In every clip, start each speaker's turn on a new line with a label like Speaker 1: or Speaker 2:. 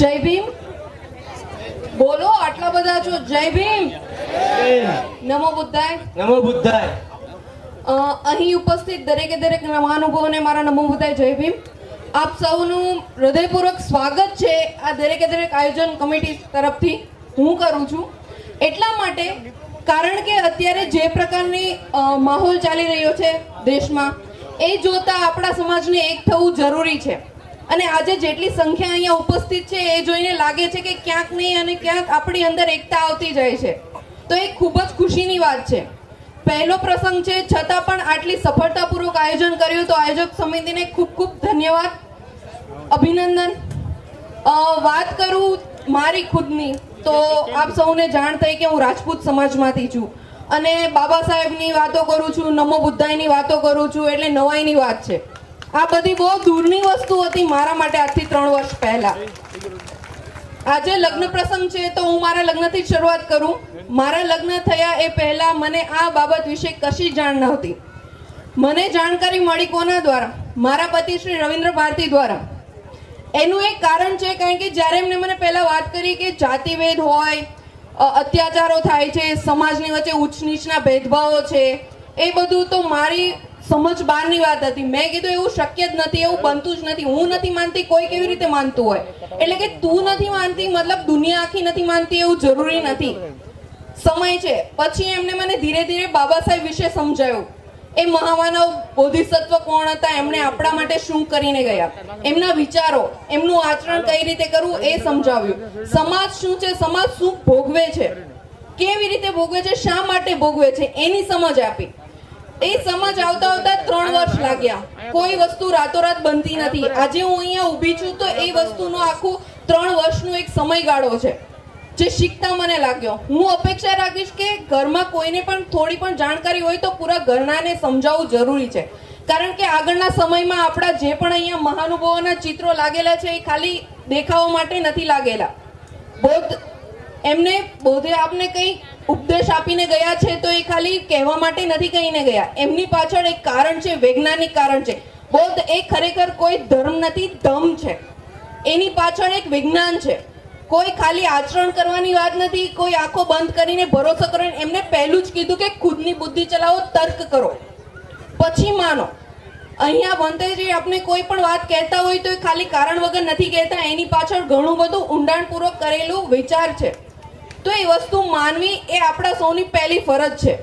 Speaker 1: જય ભીમ? બોલો આટલા બધા છો. જય ભીમ. નમો બુદ્ધાય.
Speaker 2: નમો બુદ્ધાય.
Speaker 1: અહીં ઉપસ્થિત દરેકે દરેક મહાનુભાવોને મારા નમો બુદ્ધાય જય ભીમ. આપ સૌનું હૃદયપૂર્વક સ્વાગત છે આ દરેકે દરેક આયોજન કમિટી તરફથી. હું કરું છું. એટલા માટે કારણ કે અત્યારે જે પ્રકારની માહોલ ચાલી રહ્યો છે દેશમાં એ જોતા આપણા સમાજને એક થવું જરૂરી છે. અને આજે જેટલી સંખ્યા અહીંયા ઉપસ્થિત છે, એ જોઈને લાગે છે કે ક્યાંક નહીં અને ક્યાંક આપણી અંદર એકતા આવતી જાય છે. તો એ ખૂબ જ ખુશીની વાત છે. પહેલો પ્રસંગ છે, છતાં પણ આટલી સફળતાપૂર્વક આયોજન કર્યું તો આયોજક સમિતિને ખૂબ ખૂબ ધન્યવાદ, અભિનંદન. વાત કરું મારી ખુદની, તો આપ સૌને જાણ થઈ કે હું રાજપૂત સમાજમાંથી છું. અને બાબા સાહેબની વાતો કરું છું, નમો બુદ્ધાયની વાતો કરું છું, એટલે નવાઈની વાત છે. આ બધી બહુ દૂરની વસ્તુ હતી મારા માટે આજથી ત્રણ વર્ષ પહેલા. આજે લગ્ન પ્રસંગ છે તો હું મારા લગ્નથી જ શરૂઆત કરું. મારા લગ્ન થયા એ પહેલા મને આ બાબત વિશે કશી જાણ નહોતી. મને જાણકારી મળી કોના દ્વારા? મારા પતિ શ્રી રવિન્દ્ર ભારતી દ્વારા. એનું એક કારણ છે કારણ કે જ્યારે એમને મને પહેલાં વાત કરી કે જાતિભેદ હોય અત્યાચારો થાય છે, સમાજની વચ્ચે ઉચ્ચ નીચના ભેદભાવો છે, એ બધું તો મારી સમજ બહારની વાત હતી. મેં કીધું, એવું શક્ય જ નથી, એવું બનતું જ નથી. હું નથી માનતી, કોઈ કેવી રીતે માનતું હોય? એટલે કે તું નથી માનતી, મતલબ દુનિયા આખી નથી માનતી, એવું જરૂરી નથી. સમય છે. પછી એમને મને ધીરે ધીરે બાબા સાહેબ વિશે સમજાયું. એ મહામાનવ બોધિસત્વ કોણ હતા? એમણે આપણા માટે શું કરીને ગયા? એમના વિચારો, એમનું આચરણ કઈ રીતે કરવું એ સમજાવ્યું. સમાજ શું છે? સમાજ શું ભોગવે છે? કેવી રીતે ભોગવે છે? શા માટે ભોગવે છે? એની સમજ આપી. એ સમજ આવતા આવતા ત્રણ વર્ષ લાગ્યા. કોઈ વસ્તુ રાતોરાત બનતી નથી. આજે હું અહીંયા ઊભી છું તો એ વસ્તુનો આખું ત્રણ વર્ષનો એક સમયગાળો છે. જે શીખતા મને લાગ્યો. હું અપેક્ષા રાખીશ કે ઘરમાં કોઈને પણ થોડી પણ જાણકારી હોય તો પૂરા ઘરનાને સમજાવવું જરૂરી છે. કારણ કે આગળના સમયમાં આપણા જે પણ અહીંયા મહાનુભાવોના ચિત્રો લાગેલા છે એ ખાલી દેખાવા માટે નથી લાગેલા. બૌદ્ધ એમને, બોધે આપને કંઈ ઉપદેશ આપીને ગયા છે તો એ ખાલી કહેવા માટે નથી કહીને ગયા. એમની પાછળ એક કારણ છે, વૈજ્ઞાનિક કારણ છે. બૌદ્ધ એ ખરેખર કોઈ ધર્મ નથી, ધમ છે. એની પાછળ એક વિજ્ઞાન છે. કોઈ ખાલી આચરણ કરવાની વાત નથી, કોઈ આંખો બંધ કરીને ભરોસો કરો. એમને પહેલું જ કીધું કે ખુદની બુદ્ધિ ચલાવો, તર્ક કરો. પછી માનો. અહીંયા વંતેજી આપણે કોઈ પણ વાત કહેતા હોય તો એ ખાલી કારણ વગર નથી કહેતા. એની પાછળ ઘણું બધું ઊંડાણપૂર્વક કરેલું વિચાર છે. તો એ વસ્તુ માનવી એ આપણા સૌની પહેલી ફરજ છે.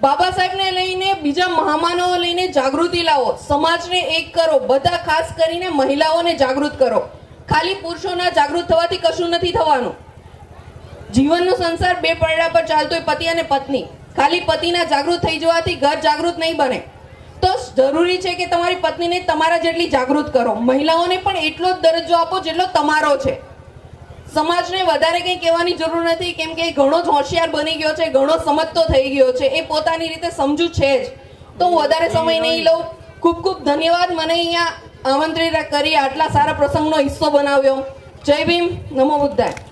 Speaker 1: બાબા સાહેબને લઈને બીજા મહામાનવો લઈને જાગૃતિ લાવો. સમાજને એક કરો. બધા ખાસ કરીને મહિલાઓને જાગૃત કરો. ખાલી પુરુષોના જાગૃત થવાથી કશું નથી થવાનું. જીવનનો સંસાર બે પરડા પર ચાલતો હોય પતિ અને પત્ની. ખાલી પતિના જાગૃત થઈ જવાથી ઘર જાગૃત નહીં બને. તો જરૂરી છે કે તમારી પત્નીને તમારા જેટલી જાગૃત કરો. મહિલાઓને પણ એટલો જ દરજ્જો આપો જેટલો તમારો છે. સમાજને વધારે કંઈ કહેવાની જરૂર નથી, કેમ કે ઘણો જ હોશિયાર બની ગયો છે, ઘણો સમજતો થઈ ગયો છે. એ પોતાની રીતે સમજુ છે જ. તો હું વધારે સમય નહીં લઉં. ખૂબ ખૂબ ધન્યવાદ મને અહીંયા આમંત્રિત કરી આટલા સારા પ્રસંગનો હિસ્સો બનાવ્યો. જય ભીમ. નમો બુદ્ધાય.